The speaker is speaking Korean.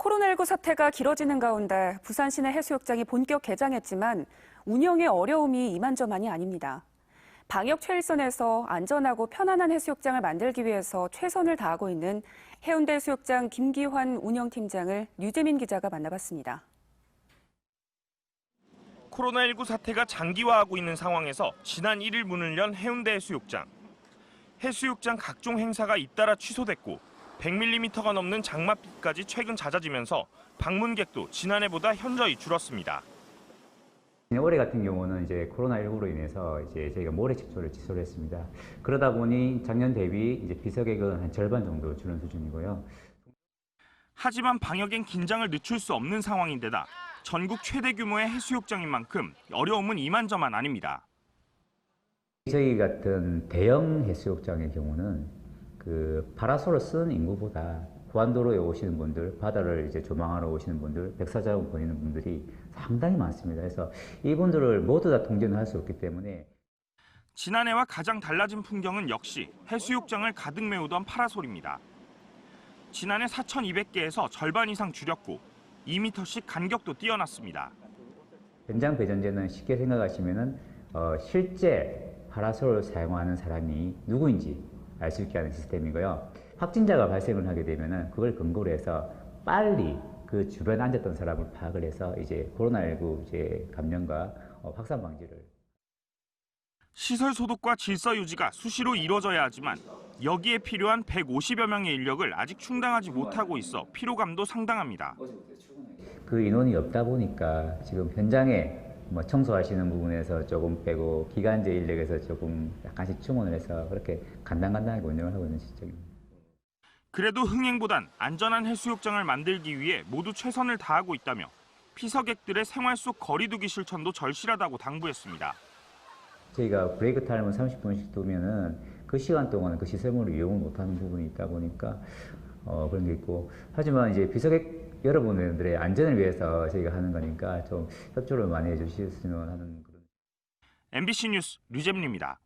코로나19 사태가 길어지는 가운데 부산 시내 해수욕장이 본격 개장했지만 운영에 어려움이 이만저만이 아닙니다. 방역 최일선에서 안전하고 편안한 해수욕장을 만들기 위해서 최선을 다하고 있는 해운대 해수욕장 김기환 운영팀장을 류재민 기자가 만나봤습니다. 코로나19 사태가 장기화하고 있는 상황에서 지난 1일 문을 연 해운대 해수욕장. 해수욕장 각종 행사가 잇따라 취소됐고 100mm가 넘는 장맛비까지 최근 잦아지면서 방문객도 지난해보다 현저히 줄었습니다. 올해 같은 경우는 이제 코로나19로 인해서 이제 저희가 모래 집소를 취소를 했습니다. 그러다 보니 작년 대비 이제 비서객은 한 절반 정도 줄은 수준이고요. 하지만 방역엔 긴장을 늦출 수 없는 상황인데다 전국 최대 규모의 해수욕장인 만큼 어려움은 이만저만 아닙니다. 저희 같은 대형 해수욕장의 경우는 그 파라솔을 쓰는 인구보다 고안도로에 오시는 분들, 바다를 이제 조망하러 오시는 분들, 백사장을 보내는 분들이 상당히 많습니다. 그래서 이분들을 모두 다 통제는 할 수 없기 때문에 지난해와 가장 달라진 풍경은 역시 해수욕장을 가득 메우던 파라솔입니다. 지난해 4,200개에서 절반 이상 줄였고 2m씩 간격도 뛰어났습니다. 현장 배전제는 쉽게 생각하시면은 어, 실제 파라솔을 사용하는 사람이 누구인지 알 수 있게 하는 시스템이고요. 확진자가 발생을 하게 되면은 그걸 근거로 해서 빨리 그 주변에 앉았던 사람을 파악을 해서 이제 코로나19 이제 감염과 어, 확산 방지를 시설 소독과 질서 유지가 수시로 이뤄져야 하지만 여기에 필요한 150여 명의 인력을 아직 충당하지 못하고 있어 피로감도 상당합니다. 그 인원이 없다 보니까 지금 현장에 뭐 청소하시는 부분에서 조금 빼고 기간제 인력에서 조금 약간씩 충원을 해서 그렇게 간단간단하게 운영을 하고 있는 시점입니다. 그래도 흥행보단 안전한 해수욕장을 만들기 위해 모두 최선을 다하고 있다며 피서객들의 생활 속 거리두기 실천도 절실하다고 당부했습니다. 저희가 브레이크 타임을 30분씩 두면은 그 시간 동안 그 시설물을 이용을 못하는 부분이 있다 보니까 어, 그런 게 있고 하지만 이제 비서객 여러분들의 안전을 위해서 저희가 하는 거니까 좀 협조를 많이 해주셨으면 하는 그런. MBC 뉴스 류재민입니다.